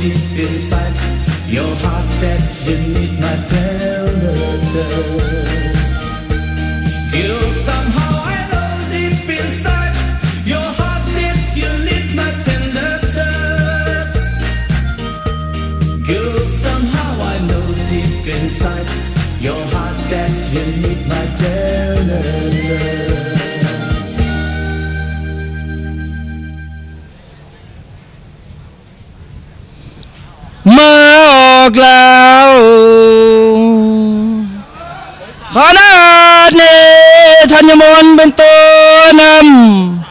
deep inside your heart that you need my tender touch. Girl, somehow I know deep inside your heart that you need my tender touch. Girl, somehow I know deep inside your heart that you need my tender touch. มาออกแล้วขนาดนี้ธัญมนต์เป็นตัวนำ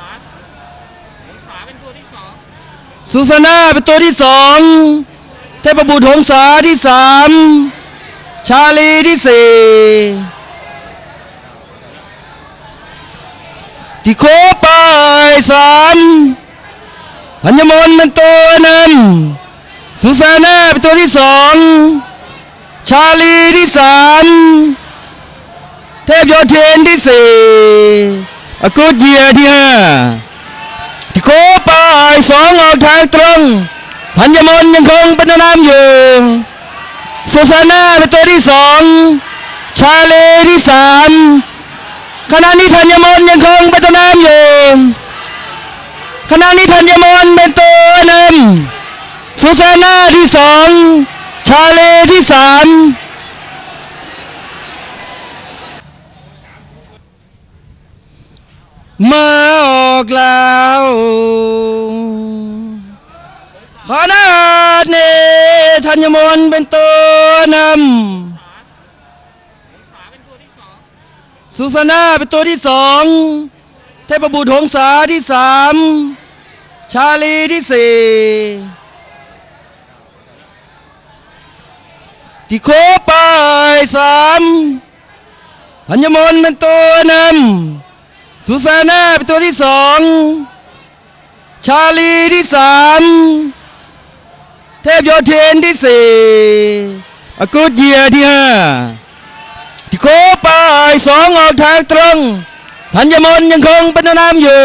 สุสานาเป็นตัวที่สองเทพบุตรหงสาที่สามชาลีที่สี่ที่โคไปสามธัญมนต์เป็นตัวนำ สุสาน่าเป็นตัวที่สองชาลีที่สามเทพโยเทนที่สี่อากุดเยียที่ห้าที่โคปายสองออกทางตรงพันยมนยังคงเป็นนามอยู่สุสาน่าเป็นตัวที่สองชาลีที่สามขณะนี้ธัญมนยังคงเป็นนามอยู่ขณะนี้ธัญมนเป็นตัวนำ สุสานาที่สองชาเลที่สามมาออกแล้วขนาดนี้ธัญมนต์เป็นตัวนำสุสานาเป็นตัวที่สองเทพบุตรหงสาที่สามชาลีที่สี่ ที่โคไปสามธัญมนเป็นตัวนำสุสานาเป็นตัวที่สองชาลีที่สามเทพโยเทนที่สี่อากุดเยียที่ห้าที่โคไปสองออกทางตรงธัญมนยังคงเป็นนามอยู่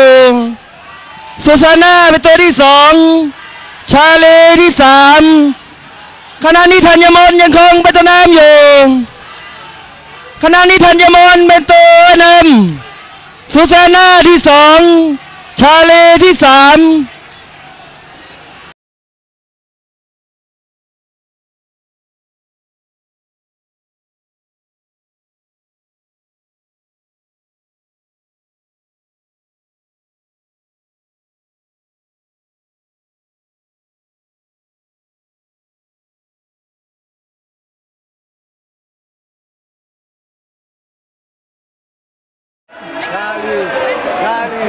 สุสานาเป็นตัวที่สองชาลีที่สาม ขณะนี้ธัญมนยังคงเป็นตัวนำอยู่ขณะนี้ธัญมนเป็นตัวนำสุสานาที่สองชาเลที่สาม Kali, Kali,